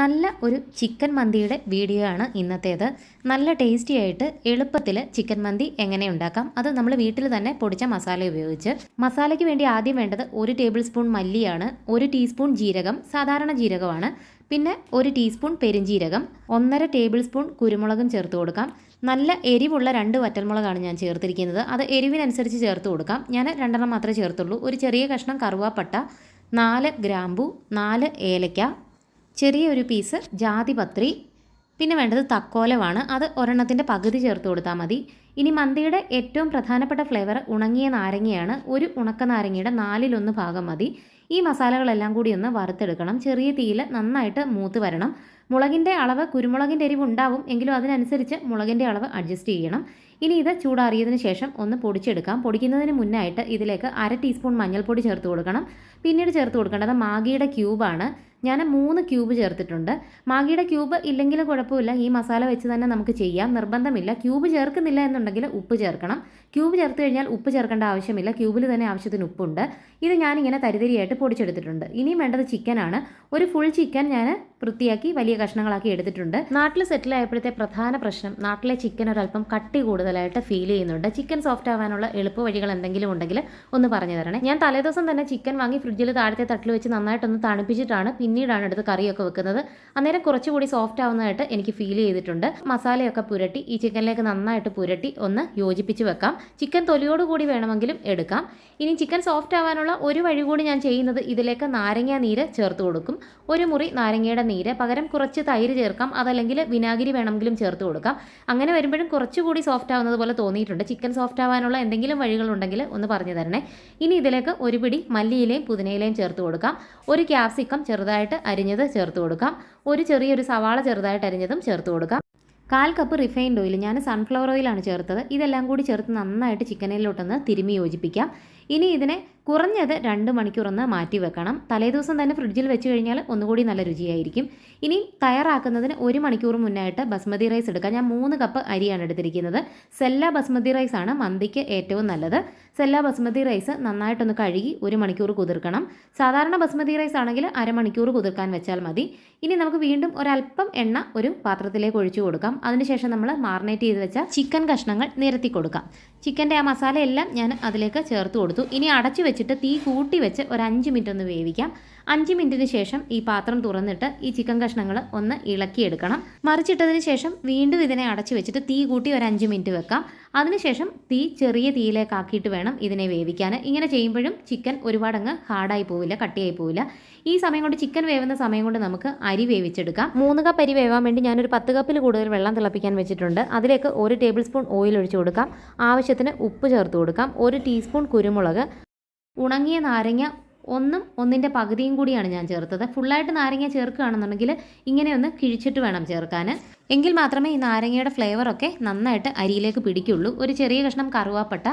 നല്ല ഒരു ചിക്കൻ മന്തിയുടെ വീഡിയോ ആണ് ഇന്നത്തേത്. നല്ല ടേസ്റ്റി ആയിട്ട് എളുപ്പത്തിൽ ചിക്കൻ മന്തി എങ്ങനെ ഉണ്ടാക്കാം? അത് നമ്മൾ വീട്ടിൽ തന്നെ പൊടിച്ച മസാല ഉപയോഗിച്ച്. മസാലയ്ക്ക് വേണ്ടി ആദ്യം വേണ്ടത് ഒരു ടേബിൾ സ്പൂൺ മല്ലിയാണ് ഒരു ടീസ്പൂൺ ജീരകം സാധാരണ ജീരകമാണ്. പിന്നെ ഒരു ടീസ്പൂൺ പെരിഞ്ജീരകം ഒന്നര ടേബിൾ സ്പൂൺ കുരുമുളകും ചേർത്ത് കൊടുക്കാം. നല്ല എരിവുള്ള രണ്ട് വറ്റൽമുളകാണ് ഞാൻ ചേർത്തിരിക്കുന്നത്. അത് എരിവിനനുസരിച്ച് ചേർത്ത് കൊടുക്കാം. ഞാൻ രണ്ടെണ്ണം മാത്രമേ ചേർത്തുള്ളൂ. ഒരു ചെറിയ കഷ്ണം കറുവാപ്പട്ട നാല് ഗ്രാമ്പു നാല് ഏലയ്ക്ക ചെറിയൊരു പീസ് ജാതിപത്രി പിന്നെ വേണ്ടത് തക്കോലമാണ്. അത് ഒരെണ്ണത്തിന്റെ പകുതി ചേർത്ത് കൊടുത്താൽ മതി. ഇനി മന്തിയുടെ ഏറ്റവും പ്രധാനപ്പെട്ട ഫ്ലേവർ ഉണങ്ങിയ നാരങ്ങയാണ്. ഒരു ഉണക്ക നാരങ്ങയുടെ നാലിലൊന്ന് ഭാഗം മതി. ഈ മസാലകളെല്ലാം കൂടി ഒന്ന് വറുത്തെടുക്കണം. ചെറിയ തീയിൽ നന്നായിട്ട് മൂത്ത് വരണം. മുളകിന്റെ അളവ് കുരുമുളകിന്റെ എരിവ് ഉണ്ടാവും. എങ്കിലും അതിനനുസരിച്ച് മുളകിന്റെ അളവ് അഡ്ജസ്റ്റ് ചെയ്യണം. ഇനി ഇത് ചൂടാറിയതിന് ശേഷം ഒന്ന് പൊടിച്ചെടുക്കാം. പൊടിക്കുന്നതിന് മുന്നായിട്ട് ഇതിലേക്ക് അര ടീസ്പൂൺ മഞ്ഞൾപ്പൊടി ചേർത്ത് കൊടുക്കണം. പിന്നീട് ചേർത്ത് കൊടുക്കേണ്ടത് മാഗിയുടെ ക്യൂബാണ്. ഞാൻ മൂന്ന് ക്യൂബ് ചേർത്തിട്ടുണ്ട്. മാഗിയുടെ ക്യൂബ് ഇല്ലെങ്കിലും കുഴപ്പമില്ല. ഈ മസാല വെച്ച് തന്നെ നമുക്ക് ചെയ്യാം. നിർബന്ധമില്ല. ക്യൂബ് ചേർക്കുന്നില്ല എന്നുണ്ടെങ്കിൽ ഉപ്പ് ചേർക്കണം. ക്യൂബ് ചേർത്ത് കഴിഞ്ഞാൽ ഉപ്പ് ചേർക്കേണ്ട ആവശ്യമില്ല. ക്യൂബിൽ തന്നെ ആവശ്യത്തിന് ഉപ്പുണ്ട്. ഇത് ഞാനിങ്ങനെ തരിതരിയായിട്ട് പൊടിച്ചെടുത്തിട്ടുണ്ട്. ഇനിയും വേണ്ടത് ചിക്കനാണ് ഒരു ഫുൾ ചിക്കൻ ഞാൻ വൃത്തിയാക്കി വലിയ കഷ്ണങ്ങളാക്കി എടുത്തിട്ടുണ്ട്. നാട്ടിൽ സെറ്റിൽ ആയപ്പോഴത്തെ പ്രധാന പ്രശ്നം നാട്ടിലെ ചിക്കൻ ഒരല്പം കട്ടി കൂടുതലായിട്ട് ഫീൽ ചെയ്യുന്നുണ്ട്. ചിക്കൻ സോഫ്റ്റ് ആവാനുള്ള എളുപ്പ വഴികൾ എന്തെങ്കിലും ഉണ്ടെങ്കിൽ ഒന്ന് പറഞ്ഞു തരണേ. ഞാൻ തലേദിവസം തന്നെ ചിക്കൻ വാങ്ങി ഫ്രിഡ്ജിൽ താഴത്തെ തട്ടിൽ വെച്ച് നന്നായിട്ടൊന്ന് തണുപ്പിച്ചിട്ടാണ് പിന്നീടാണ് എടുത്ത് കറിയൊക്കെ വെക്കുന്നത്. അന്നേരം കുറച്ചുകൂടി സോഫ്റ്റ് ആവുന്നതായിട്ട് എനിക്ക് ഫീൽ ചെയ്തിട്ടുണ്ട്. മസാലയൊക്കെ പുരട്ടി ഈ ചിക്കനിലേക്ക് നന്നായിട്ട് പുരട്ടി ഒന്ന് യോജിപ്പിച്ച് വെക്കാം. ചിക്കൻ തൊലിയോടുകൂടി വേണമെങ്കിലും എടുക്കാം. ഇനി ചിക്കൻ സോഫ്റ്റ് ആവാനുള്ള ഒരു വഴി കൂടി ഞാൻ ചെയ്യുന്നത് ഇതിലേക്ക് നാരങ്ങ നീര് ചേർത്ത് കൊടുക്കും. ഒരു മുറി നാരങ്ങയുടെ നീര് പകരം കുറച്ച് തൈര് ചേർക്കാം. അതല്ലെങ്കിൽ വിനാഗിരി വേണമെങ്കിലും ചേർത്ത് കൊടുക്കാം. അങ്ങനെ വരുമ്പോഴും കുറച്ചുകൂടി സോഫ്റ്റ് ആവുന്നത് പോലെ തോന്നിയിട്ടുണ്ട്. ചിക്കൻ സോഫ്റ്റ് ആവാനുള്ള എന്തെങ്കിലും വഴികളുണ്ടെങ്കിൽ ഒന്ന് പറഞ്ഞു തരണേ. ഇനി ഇതിലേക്ക് ഒരു പിടി മല്ലിയിലയും പുതിനയിലയും ചേർത്ത് കൊടുക്കാം. ഒരു ക്യാപ്സിക്കം ചെറുതായിട്ട് അരിഞ്ഞത് ചേർത്ത് കൊടുക്കാം. ഒരു ചെറിയൊരു സവാള ചെറുതായിട്ട് അരിഞ്ഞതും ചേർത്ത് കൊടുക്കാം. കാൽ കപ്പ് റിഫൈൻഡ് ഓയിൽ ഞാൻ സൺഫ്ലവർ ഓയിലാണ് ചേർത്തത്. ഇതെല്ലാം കൂടി ചേർത്ത് നന്നായിട്ട് ചിക്കനിലോട്ടൊന്ന് തിരുമി യോജിപ്പിക്കാം. ഇനി ഇതിനെ കുറഞ്ഞത് രണ്ട് മണിക്കൂറൊന്ന് മാറ്റി വെക്കണം. തലേദിവസം തന്നെ ഫ്രിഡ്ജിൽ വെച്ച് കഴിഞ്ഞാൽ ഒന്നുകൂടി നല്ല രുചിയായിരിക്കും. ഇനി തയ്യാറാക്കുന്നതിന് ഒരു മണിക്കൂർ മുന്നായിട്ട് ബസ്മതി റൈസ് എടുക്കാം. ഞാൻ മൂന്ന് കപ്പ് അരിയാണ് എടുത്തിരിക്കുന്നത്. സെല്ല ബസ്മതി റൈസ് ആണ് മന്തിക്ക് ഏറ്റവും നല്ലത്. സെല്ല ബസ്മതി റൈസ് നന്നായിട്ടൊന്ന് കഴുകി ഒരു മണിക്കൂർ കുതിർക്കണം. സാധാരണ ബസ്മതി റൈസ് ആണെങ്കിൽ അരമണിക്കൂർ കുതിർക്കാൻ വെച്ചാൽ മതി. ഇനി നമുക്ക് വീണ്ടും ഒരല്പം എണ്ണ ഒരു പാത്രത്തിലേക്ക് ഒഴിച്ചു കൊടുക്കാം. അതിനുശേഷം നമ്മൾ മാറിനേറ്റ് ചെയ്ത് വെച്ച ചിക്കൻ കഷ്ണങ്ങൾ നിരത്തി കൊടുക്കാം. ചിക്കന്റെ ആ മസാലയെല്ലാം ഞാൻ അതിലേക്ക് ചേർത്ത് കൊടുത്തു. ഇനി അടച്ചു വെച്ചിട്ട് തീ കൂട്ടി വെച്ച് ഒരു അഞ്ച് മിനിറ്റ് ഒന്ന് വേവിക്കാം. അഞ്ച് മിനിറ്റിന് ശേഷം ഈ പാത്രം തുറന്നിട്ട് ഈ ചിക്കൻ കഷ്ണങ്ങൾ ഒന്ന് ഇളക്കിയെടുക്കണം. മറിച്ചിട്ടതിന് ശേഷം വീണ്ടും ഇതിനെ അടച്ചു വെച്ചിട്ട് തീ കൂട്ടി ഒരു അഞ്ച് മിനിറ്റ് വെക്കാം. അതിനുശേഷം തീ ചെറിയ തീയിലേക്കാക്കിയിട്ട് വേണം ഇതിനെ വേവിക്കാൻ ഇങ്ങനെ ചെയ്യുമ്പോഴും ചിക്കൻ ഒരുപാട് അങ്ങ് ഹാർഡായി പോവില്ല കട്ടിയായി പോവില്ല. ഈ സമയം കൊണ്ട് ചിക്കൻ വേവുന്ന സമയം കൊണ്ട് നമുക്ക് അരി വേവിച്ചെടുക്കാം. മൂന്ന് കപ്പ് അരി വേവാൻ വേണ്ടി ഞാനൊരു പത്ത് കപ്പിൽ കൂടുതൽ വെള്ളം തിളപ്പിക്കാൻ വെച്ചിട്ടുണ്ട്. അതിലേക്ക് ഒരു ടേബിൾ സ്പൂൺ ഓയിൽ ഒഴിച്ചു കൊടുക്കാം. ആവശ്യത്തിന് ഉപ്പ് ചേർത്ത് കൊടുക്കാം. ഒരു ടീസ്പൂൺ കുരുമുളക്. ഉണങ്ങിയ നാരങ്ങ ഒന്നും ഒന്നിന്റെ പകുതിയും കൂടിയാണ് ഞാൻ ചേർത്തത്. ഫുള്ളായിട്ട് നാരങ്ങ ചേർക്കുകയാണെന്നുണ്ടെങ്കിൽ ഇങ്ങനെ ഒന്ന് കിഴിച്ചിട്ട് വേണം ചേർക്കാൻ. എങ്കിൽ മാത്രമേ ഈ നാരങ്ങയുടെ ഫ്ലേവറൊക്കെ നന്നായിട്ട് അരിയിലേക്ക് പിടിക്കുള്ളൂ. ഒരു ചെറിയ കഷ്ണം കറുവാപ്പട്ട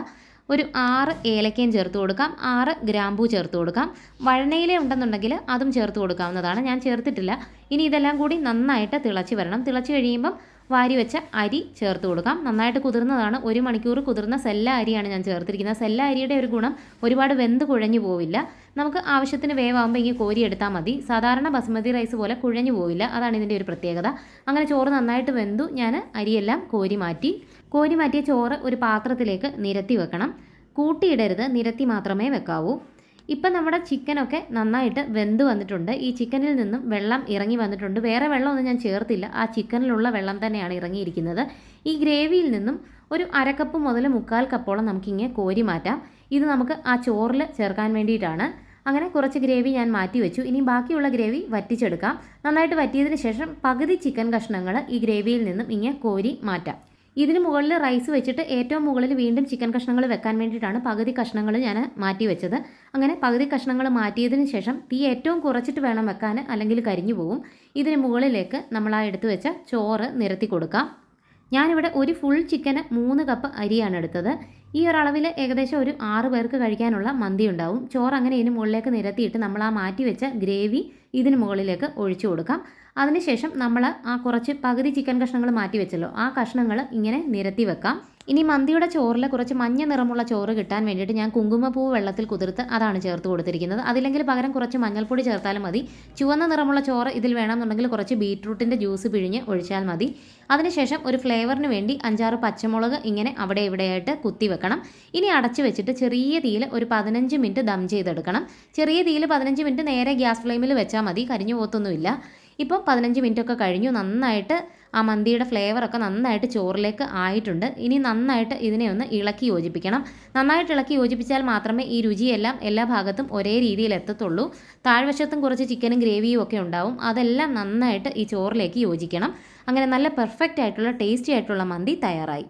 ഒരു ആറ് ഏലക്കയും ചേർത്ത് കൊടുക്കാം. ആറ് ഗ്രാമ്പൂ ചേർത്ത് കൊടുക്കാം. വഴനയില ഉണ്ടെന്നുണ്ടെങ്കിൽ അതും ചേർത്ത് കൊടുക്കാവുന്നതാണ്. ഞാൻ ചേർത്തിട്ടില്ല. ഇനി ഇതെല്ലാം കൂടി നന്നായിട്ട് തിളച്ച് വരണം. തിളച്ച് കഴിയുമ്പം വാരി വെച്ച അരി ചേർത്ത് കൊടുക്കാം. നന്നായിട്ട് കുതിർന്നതാണ്. ഒരു മണിക്കൂർ കുതിർന്ന സെല്ല അരിയാണ് ഞാൻ ചേർത്തിരിക്കുന്നത്. സെല്ല അരിയുടെ ഒരു ഗുണം ഒരുപാട് വെന്ത് കുഴഞ്ഞു പോവില്ല. നമുക്ക് ആവശ്യത്തിന് വേവാകുമ്പോൾ ഇങ്ങനെ കോരി എടുത്താൽ മതി. സാധാരണ ബസ്മതി റൈസ് പോലെ കുഴഞ്ഞു പോവില്ല. അതാണ് ഇതിന്റെ ഒരു പ്രത്യേകത. അങ്ങനെ ചോറ് നന്നായിട്ട് വെന്തു. ഞാൻ അരിയെല്ലാം കോരി മാറ്റി. കോരി മാറ്റിയ ചോറ് ഒരു പാത്രത്തിലേക്ക് നിരത്തി വെക്കണം. കൂട്ടിയിടരുത്. നിരത്തി മാത്രമേ വെക്കാവൂ. ഇപ്പം നമ്മുടെ ചിക്കനൊക്കെ നന്നായിട്ട് വെന്ത് വന്നിട്ടുണ്ട്. ഈ ചിക്കനിൽ നിന്നും വെള്ളം ഇറങ്ങി വന്നിട്ടുണ്ട്. വേറെ വെള്ളമൊന്നും ഞാൻ ചേർത്തില്ല. ആ ചിക്കനിലുള്ള വെള്ളം തന്നെയാണ് ഇറങ്ങിയിരിക്കുന്നത്. ഈ ഗ്രേവിയിൽ നിന്നും ഒരു അരക്കപ്പ് മുതൽ മുക്കാൽ കപ്പോളം നമുക്കിങ്ങനെ കോരി മാറ്റാം. ഇത് നമുക്ക് ആ ചോറിൽ ചേർക്കാൻ വേണ്ടിയിട്ടാണ്. അങ്ങനെ കുറച്ച് ഗ്രേവി ഞാൻ മാറ്റി വെച്ചു. ഇനി ബാക്കിയുള്ള ഗ്രേവി വറ്റിച്ചെടുക്കാം. നന്നായിട്ട് വറ്റിയതിന് ശേഷം പകുതി ചിക്കൻ കഷ്ണങ്ങൾ ഈ ഗ്രേവിയിൽ നിന്നും ഇങ്ങനെ കോരി മാറ്റാം. ഇതിന് മുകളിൽ റൈസ് വെച്ചിട്ട് ഏറ്റവും മുകളിൽ വീണ്ടും ചിക്കൻ കഷ്ണങ്ങൾ വെക്കാൻ വേണ്ടിയിട്ടാണ് പകുതി കഷ്ണങ്ങൾ ഞാൻ മാറ്റി വെച്ചത്. അങ്ങനെ പകുതി കഷ്ണങ്ങൾ മാറ്റിയതിന് ശേഷം തീ ഏറ്റവും കുറച്ചിട്ട് വേണം വെക്കാൻ അല്ലെങ്കിൽ കരിഞ്ഞു പോകും ഇതിന് മുകളിലേക്ക് നമ്മൾ ആ എടുത്തു വെച്ച ചോറ് നിരത്തി കൊടുക്കാം. ഞാനിവിടെ ഒരു ഫുൾ ചിക്കന് മൂന്ന് കപ്പ് അരിയാണ് എടുത്തത്. ഈ ഒരളവിൽ ഏകദേശം ഒരു ആറ് പേർക്ക് കഴിക്കാനുള്ള മന്തി ഉണ്ടാവും. ചോറ് അങ്ങനെ ഇതിന് മുകളിലേക്ക് നിരത്തിയിട്ട് നമ്മൾ ആ മാറ്റി വെച്ച ഗ്രേവി ഇതിന് മുകളിലേക്ക് ഒഴിച്ചു കൊടുക്കാം. അതിനുശേഷം നമ്മൾ ആ കുറച്ച് പകുതി ചിക്കൻ കഷ്ണങ്ങൾ മാറ്റി വെച്ചല്ലോ. ആ കഷ്ണങ്ങൾ ഇങ്ങനെ നിരത്തി വെക്കാം. ഇനി മന്തിയുടെ ചോറിൽ കുറച്ച് മഞ്ഞ നിറമുള്ള ചോറ് കിട്ടാൻ വേണ്ടിയിട്ട് ഞാൻ കുങ്കുമപ്പൂ വെള്ളത്തിൽ കുതിർത്ത് അതാണ് ചേർത്ത് കൊടുത്തിരിക്കുന്നത്. അതില്ലെങ്കിൽ പകരം കുറച്ച് മഞ്ഞൾപ്പൊടി ചേർത്താലും മതി. ചുവന്ന നിറമുള്ള ചോറ് ഇതിൽ വേണമെന്നുണ്ടെങ്കിൽ കുറച്ച് ബീട്രൂട്ടിന്റെ ജ്യൂസ് പിഴിഞ്ഞ് ഒഴിച്ചാൽ മതി. അതിനുശേഷം ഒരു ഫ്ലേവറിന് വേണ്ടി അഞ്ചാറ് പച്ചമുളക് ഇങ്ങനെ അവിടെ ഇവിടെയായിട്ട് കുത്തി വെക്കണം. ഇനി അടച്ചു വെച്ചിട്ട് ചെറിയ തീയിൽ ഒരു പതിനഞ്ച് മിനിറ്റ് ദം ചെയ്തെടുക്കണം. ചെറിയ തീയിൽ പതിനഞ്ച് മിനിറ്റ് നേരെ ഗ്യാസ് ഫ്ലെയിമിൽ വെച്ചാൽ മതി. കരിഞ്ഞു പോത്തൊന്നുമില്ല ഇപ്പോൾ പതിനഞ്ച് മിനിറ്റ് ഒക്കെ കഴിഞ്ഞു. നന്നായിട്ട് ആ മന്തിയുടെ ഫ്ലേവറൊക്കെ നന്നായിട്ട് ചോറിലേക്ക് ആയിട്ടുണ്ട്. ഇനി നന്നായിട്ട് ഇതിനെ ഒന്ന് ഇളക്കി യോജിപ്പിക്കണം. നന്നായിട്ട് ഇളക്കി യോജിപ്പിച്ചാൽ മാത്രമേ ഈ രുചിയെല്ലാം എല്ലാ ഭാഗത്തും ഒരേ രീതിയിൽ എത്തത്തുള്ളൂ. താഴ്വശത്തും കുറച്ച് ചിക്കനും ഗ്രേവിയും ഒക്കെ ഉണ്ടാവും. അതെല്ലാം നന്നായിട്ട് ഈ ചോറിലേക്ക് യോജിക്കണം. അങ്ങനെ നല്ല പെർഫെക്റ്റ് ആയിട്ടുള്ള ടേസ്റ്റി ആയിട്ടുള്ള മന്തി തയ്യാറായി.